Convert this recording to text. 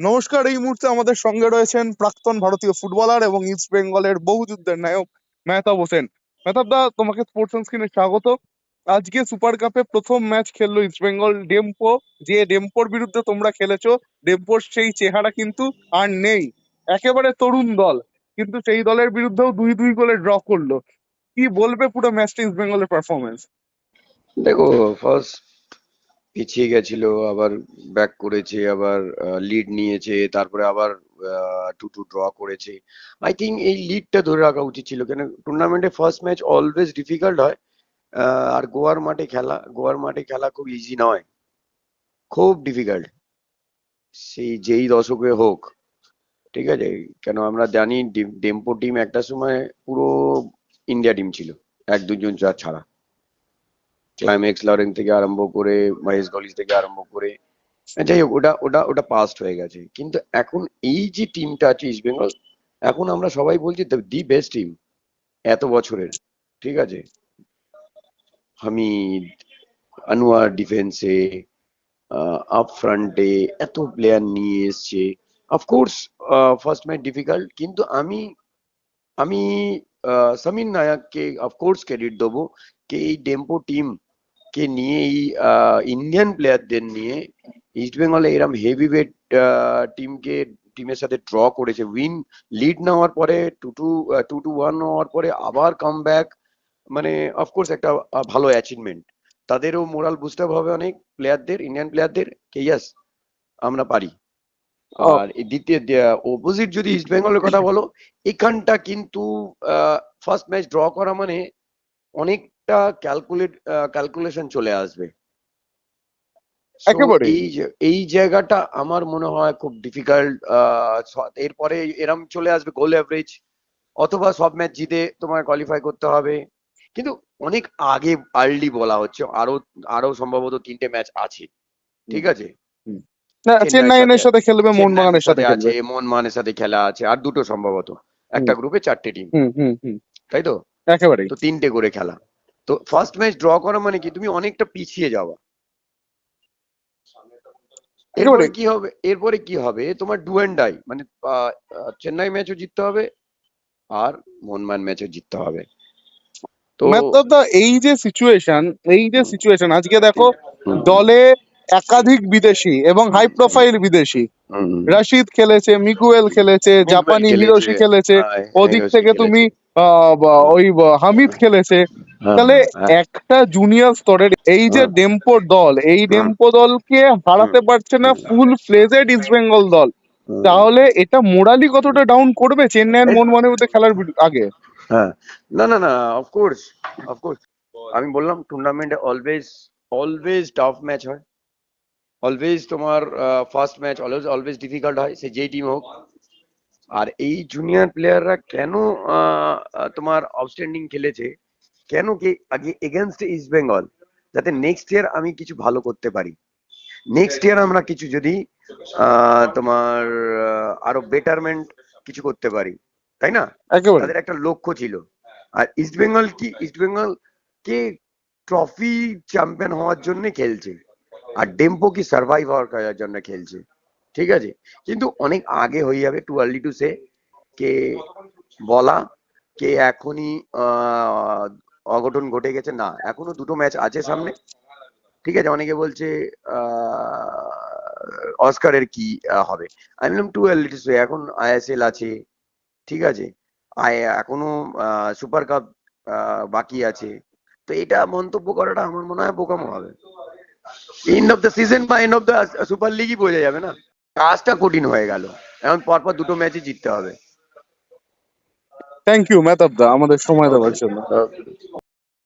নমস্কার, এই মুহূর্তে আমাদের সঙ্গে রয়েছেন প্রাক্তন ভারতীয় ফুটবলার এবং ইস্ট বেঙ্গলের বহু যুদ্ধের নায়ক মেহতাব হোসেন। মেহতাব দা, তোমাকে স্পোর্টস স্ক্রিনে স্বাগত। আজকে সুপার কাপে প্রথম ম্যাচ খেললো ইস্ট বেঙ্গল ডেম্পো, যে ডেম্পোর বিরুদ্ধে তোমরা খেলেছো, ডেম্পোর সেই চেহারা কিন্তু আর নেই। একেবারে তরুণ দল, কিন্তু সেই দলের বিরুদ্ধেও দুই দুই গোলে ড্র করল। কি বলবে পুরো ম্যাচটা ইস্ট বেঙ্গলের পারফরমেন্স দেখো ফার্স্ট পিছিয়ে গেছিল, আবার ব্যাক করেছে, আবার লিড নিয়েছে, তারপরে আবার টু টু ড্র করেছে। আই থিঙ্ক এই লিডটা ধরে রাখা উচিত ছিল, কেন টুর্নামেন্টে ফার্স্ট ম্যাচ অলওয়েজ ডিফিকাল্ট হয় আর গোয়ার মাঠে খেলা, গোয়ার মাঠে খেলা খুব ইজি নয়। খুব ডিফিকাল্ট সেই যেই দশকে হোক, ঠিক আছে? কেন আমরা জানি ডেম- ডেম্পো টিম একটা সময় পুরো ইন্ডিয়া টিম ছিল, এক দুজন যা ছাড়া। ক্লাইম্যাক্স লরেন থেকে আরম্ভ করে মহেশ গলিস থেকে আরম্ভ করে যাই হোক, ওটা ওটা ওটা পাস্ট হয়ে গেছে। কিন্তু এখন এই যে টিমটা আছে ইস্ট বেঙ্গল এখন আমরা সবাই বলছি দি বেস্ট টিম এত বছরের, ঠিক আছে? হামিদ আনোয়ার ডিফেন্সে আপ ফ্রন্টে এত প্লেয়ার নিয়ে এসছে। অফকোর্স ফার্স্ট ম্যাচ ডিফিকাল্ট কিন্তু আমি আমি সামিন নায়াককে অফকোর্স ক্রেডিট দেবো কে এই ডেম্পো টিম কে নিয়ে এই ইন্ডিয়ান প্লেয়ারদের নিয়ে ইস্ট বেঙ্গলে এরম হেভি ওয়েট টিমকে টিমের সাথে ড্র করেছে উইন লিড নেওয়ার পরে two two two two one হওয়ার পরে আবার কাম ব্যাক মানে অফকোর্স একটা ভালো অ্যাচিভমেন্ট তাদেরও মোরাল বুস্ট আপ হবে অনেক প্লেয়ারদের ইন্ডিয়ান প্লেয়ারদের কে ইয়াস আমরা পারি। আর দ্বিতীয় অপোজিট যদি ইস্ট বেঙ্গলের কথা বলো এখানটা কিন্তু ফার্স্ট ম্যাচ ড্র করা মানে অনেকটা ক্যালকুলেট ক্যালকুলেশন চলে আসবে। একেবারে। এই এই জায়গাটা আমার মনে হয় খুব ডিফিকাল্ট এরপরে এরম চলে আসবে গোল অ্যাভারেজ অথবা সব ম্যাচ জিতে তোমার কোয়ালিফাই করতে হবে। কিন্তু অনেক আগে আর্লি বলা হচ্ছে আরও আরও সম্ভবত তিনটে ম্যাচ আছে। ঠিক আছে? না চেন্নাইয়ের চেন্নাইয়ের সাথে খেলবে চেন্নাইয়ের মোহনবাগানের সাথে আছে মোহনবাগানের সাথে খেলা আছে আর দুটো সম্ভবত। একটা গ্রুপে চারটে টিম তাই তো? একেবারেই। তো তিনটে করে খেলা। তো ফার্স্ট ম্যাচ ড্র করা মানে কি? তুমি অনেকটা পিছিয়ে যাওয়া এরপরে কি হবে? এরপরে কি হবে? তোমার ডু অ্যান্ড ডাই মানে চেন্নাই ম্যাচও জিততে হবে আর মোহনবাগান ম্যাচও জিততে হবে। তো এই যে সিচুয়েশন এই যে সিচুয়েশন আজকে দেখো দলে একাধিক বিদেশি এবং হাই প্রোফাইল বিদেশি। রাশিদ খেলেছে মিগুয়েল খেলেছে জাপানি হিরোশি খেলেছে। ওদিক থেকে তুমি ওই বা- হামিদ খেলেছে। হ্যাঁ, তাহলে হ্যাঁ, একটা জুনিয়র স্তরের এই যে হ্যাঁ। ডেম্পো দল এই ডেম্পো দলকে হারাতে পারছে না ফুল ফ্লেজেড ইস্ট বেঙ্গল দল। তাহলে এটা মোরালি কতটা ডাউন করবে চেন্নাইয়ের মন মনে মধ্যে খেলার আগে? হ্যাঁ। না না না অফকোর্স অফকোর্স আমি বললাম টুর্নামেন্টে অলওয়েজ অলওয়েজ টাফ ম্যাচ হয়। অলওয়েজ তোমার first match always always difficult হয় সে যেই টিম হোক। আর এই জুনিয়র প্লেয়াররা কেন তোমার আউটস্ট্যান্ডিং খেলেছে? কেন কি আগে এগেনস্ট ইস্ট বেঙ্গল যাতে নেক্সট ইয়ার আমি কিছু ভালো করতে পারি। নেক্সট ইয়ার আমরা কিছু যদি তোমার আরও বেটারমেন্ট কিছু করতে পারি। তাই না? তাদের একটা লক্ষ্য ছিল। আর ইস্ট বেঙ্গল কি ইস্ট বেঙ্গল কে ট্রফি চ্যাম্পিয়ন হওয়ার জন্য খেলছে। আর ডেম্পো কি সার্ভাইভ হওয়ার জন্য খেলছে। ঠিক আছে? কিন্তু অনেক আগে হয়ে যাবে টু আর্লি টু সে কে বলা, কে এখনই অঘটন ঘটে গেছে, না, এখনও দুটো ম্যাচ আছে সামনে। ঠিক আছে? অনেকে বলছে অস্কারের কি হবে। আমি বললাম টু আর্লি টু সে এখন আইএসএল আছে, ঠিক আছে? এখনও সুপার কাপ বাকি আছে। তো এটা মন্তব্য করাটা আমার মনে হয় বোকামো হবে। এন্ড অফ দ্য সিজন বা এন্ড অফ দ্য সুপার লিগই বোঝা যাবে না। কাজটা কঠিন হয়ে গেল। এখন পরপর দুটো ম্যাচে জিততে হবে। থ্যাংক ইউ মেহতাব দা আমাদের সময় দেওয়ার জন্য.